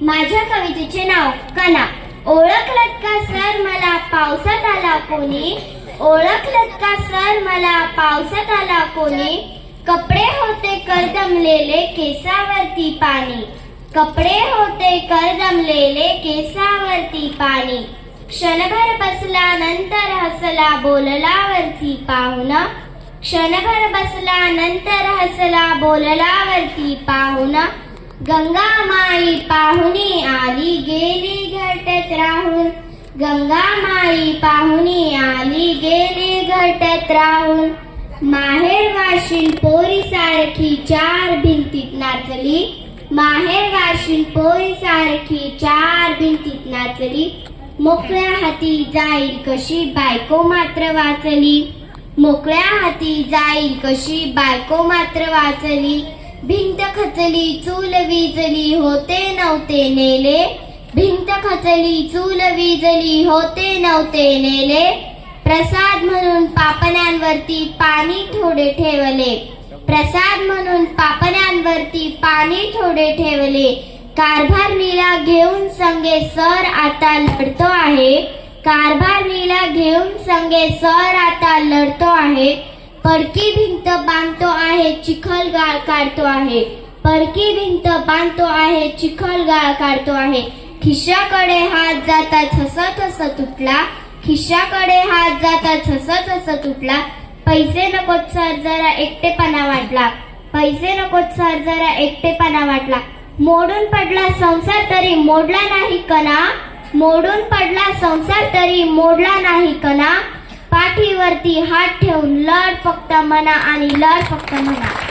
माझ्या कवितेचे नाव कणा ओळखलत का सर मला? पावसात आला कोणी? ओळखलत का सर मला? पावसात आला कोणी? कपडे होते करदमलेले केसावरती पाणी. कपडे होते करदमलेले केसावरती पाणी. क्षणभर बसला नंतर हसला बोललावरती पाहुणा. क्षणभर बसला नंतर हसला बोललावरती पाहुणा. गंगा माई पाहुणी आली गेली घटत राहून. गंगा माई पाहुणी आली गेली घटत राहून. माहेर वाशिन पोरी सारखी चार भिंतीत नाचली. माहेर वाशिन पोरी सारखी चार भिंतीत नाचली. मोकळ्या हाती जाईल कशी बायको मात्र वाचली. मोकळ्या हाती जाईल कशी बायको मात्र वाचली. भिंत खचली चूल विजली होते नव्हते नेले. भिंत खचली चूल विजली होते नव्हते नेले. प्रसाद म्हणून पापण्यांवरती पाणी थोडे ठेवले. प्रसाद म्हणून पापण्यांवरती पाणी थोडे ठेवले. कारभारणीला घेऊन संगे सर आता लढतो आहे. कारभारणीला घेऊन संगे सर आता लढतो आहे. पडकी भिंत बांधतो आहे चिखल गाळ काढतो आहे. पडकी भिंत बांधतो आहे चिखल गाळ काढतो आहे. खिशाकडे हात जाता हसत हसत तुटला. खिशाकडे हात जाता हसत हसत तुटला. पैसे नकोत सर जरा एकटेपणा वाटला. पैसे नकोत सर जरा एकटेपणा वाटला. मोडून पडला संसार तरी मोडला नाही कणा. मोडून पडला संसार तरी मोडला नाही कणा. पाठीवरती हात ठेवून लढ फक्त मना आणि लढ फक्त मना.